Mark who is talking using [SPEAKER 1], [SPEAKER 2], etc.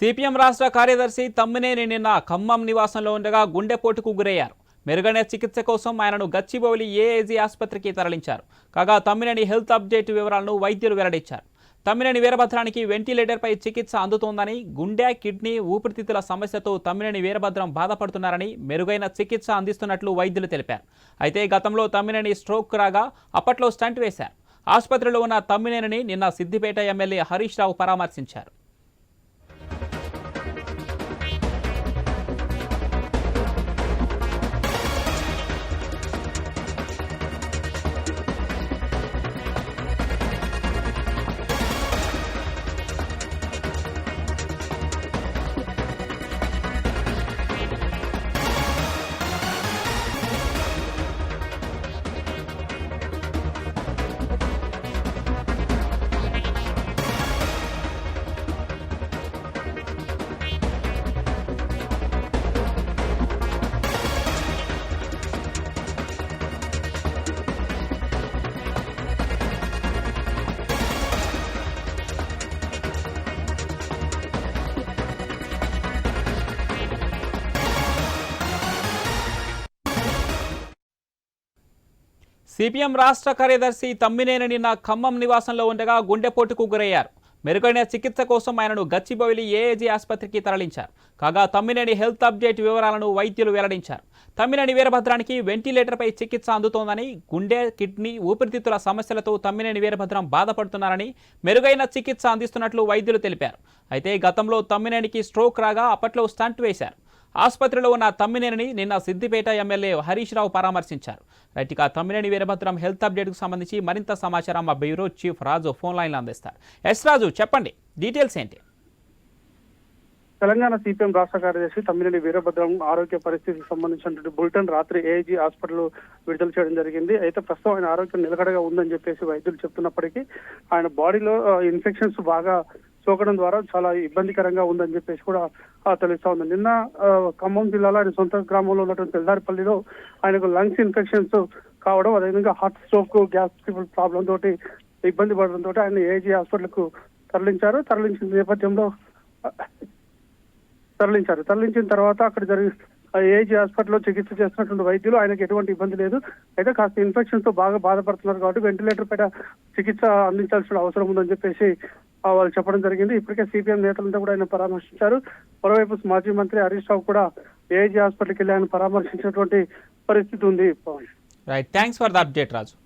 [SPEAKER 1] CPM రాష్ట్ర కార్యదర్శి తమ్మినేని నిన్న ఖమ్మం నివాసంలో ఉండగా గుండెపోటుకు గురయ్యారు. మెరుగైన చికిత్స కోసం ఆయనను గచ్చిబౌలి ఏఏజీ ఆసుపత్రికి తరలించారు. కాగా తమ్మినేని హెల్త్ అప్డేట్ వివరాలను వైద్యులు వెల్లడించారు. తమ్మినేని వీరభద్రానికి వెంటిలేటర్పై చికిత్స అందుతోందని గుండె కిడ్నీ ఊపిరితిత్తుల సమస్యతో తమ్మినేని వీరభద్రం బాధపడుతున్నారని మెరుగైన చికిత్స అందిస్తున్నట్లు వైద్యులు తెలిపారు. అయితే గతంలో తమ్మినేని స్ట్రోక్ రాగా అప్పట్లో స్టంట్ వేశారు. ఆసుపత్రిలో ఉన్న తమ్మినేనిని నిన్న సిద్దిపేట ఎమ్మెల్యే హరీష్ రావు పరామర్శించారు. సిపిఎం రాష్ట్ర కార్యదర్శి తమ్మినేని నిన్న ఖమ్మం నివాసంలో ఉండగా గుండెపోటుకు గురయ్యారు. మెరుగైన చికిత్స కోసం ఆయనను గచ్చిబౌలి ఏఏజీ ఆసుపత్రికి తరలించారు. కాగా తమ్మినేని హెల్త్ అప్డేట్ వివరాలను వైద్యులు వెల్లడించారు. తమ్మినేని వీరభద్రానికి వెంటిలేటర్పై చికిత్స అందుతోందని గుండె కిడ్నీ ఊపిరితిత్తుల సమస్యలతో తమ్మినేని వీరభద్రం బాధపడుతున్నారని మెరుగైన చికిత్స అందిస్తున్నట్లు వైద్యులు తెలిపారు. అయితే గతంలో తమ్మినేనికి స్ట్రోక్ రాగా అప్పట్లో స్టంట్ వేశారు. ఆసుపత్రిలో ఉన్న తమ్మినేనిని నిన్న సిద్దిపేట ఎమ్మెల్యే హరీష్ రావు పరామర్శించారు. రైట్ ఇక తమ్మినేని వీరభద్రం హెల్త్ అప్డేట్కు సంబంధించి మరింత సమాచారం మా బ్యూరో చీఫ్ రాజు ఫోన్ లైన్లో అందిస్తారు. ఎస్ రాజు చెప్పండి. డీటెయిల్స్ ఏంటి?
[SPEAKER 2] తెలంగాణ సిపిఎం రాష్ట్ర కార్యదర్శి తమ్మినేని వీరభద్రం ఆరోగ్య పరిస్థితికి సంబంధించినటువంటి బులెటిన్ రాత్రి ఏఐజీ హాస్పిటల్ విడుదల చేయడం జరిగింది. అయితే ప్రస్తుతం ఆయన ఆరోగ్యం నిలకడగా ఉందని చెప్పేసి వైద్యులు చెప్తున్నప్పటికీ ఆయన బాడీలో ఇన్ఫెక్షన్స్ బాగా తోకడం ద్వారా చాలా ఇబ్బందికరంగా ఉందని చెప్పేసి కూడా తెలుస్తా ఉంది నిన్న ఖమ్మం జిల్లాలో ఆయన సొంత గ్రామంలో ఉన్నటువంటి తెల్లారిపల్లిలో ఆయనకు లంగ్స్ ఇన్ఫెక్షన్స్ కావడం అదేవిధంగా హార్ట్ స్ట్రోక్ గ్యాస్ ప్రాబ్లం తోటి ఇబ్బంది పడడంతో ఆయన ఏజీ హాస్పిటల్కు తరలించారు. తరలించిన నేపథ్యంలో తరలించారు. తరలించిన తర్వాత అక్కడ జరిగి ఏజీ హాస్పిటల్లో చికిత్స చేస్తున్నటువంటి వైద్యులు ఆయనకు ఎటువంటి ఇబ్బంది లేదు. అయితే కాస్త ఇన్ఫెక్షన్తో బాగా బాధపడుతున్నారు కాబట్టి వెంటిలేటర్ పైన చికిత్స అందించాల్సిన అవసరం ఉందని చెప్పేసి వాళ్ళు చెప్పడం జరిగింది. ఇప్పటికే సిపిఎం నేతలంతా కూడా ఆయన పరామర్శించారు. మరోవైపు మాజీ మంత్రి హరీష్ రావు కూడా ఏఐజీ హాస్పిటల్కి వెళ్ళి ఆయన పరామర్శించినటువంటి పరిస్థితి ఉంది. Pawan
[SPEAKER 1] right thanks for the update Raju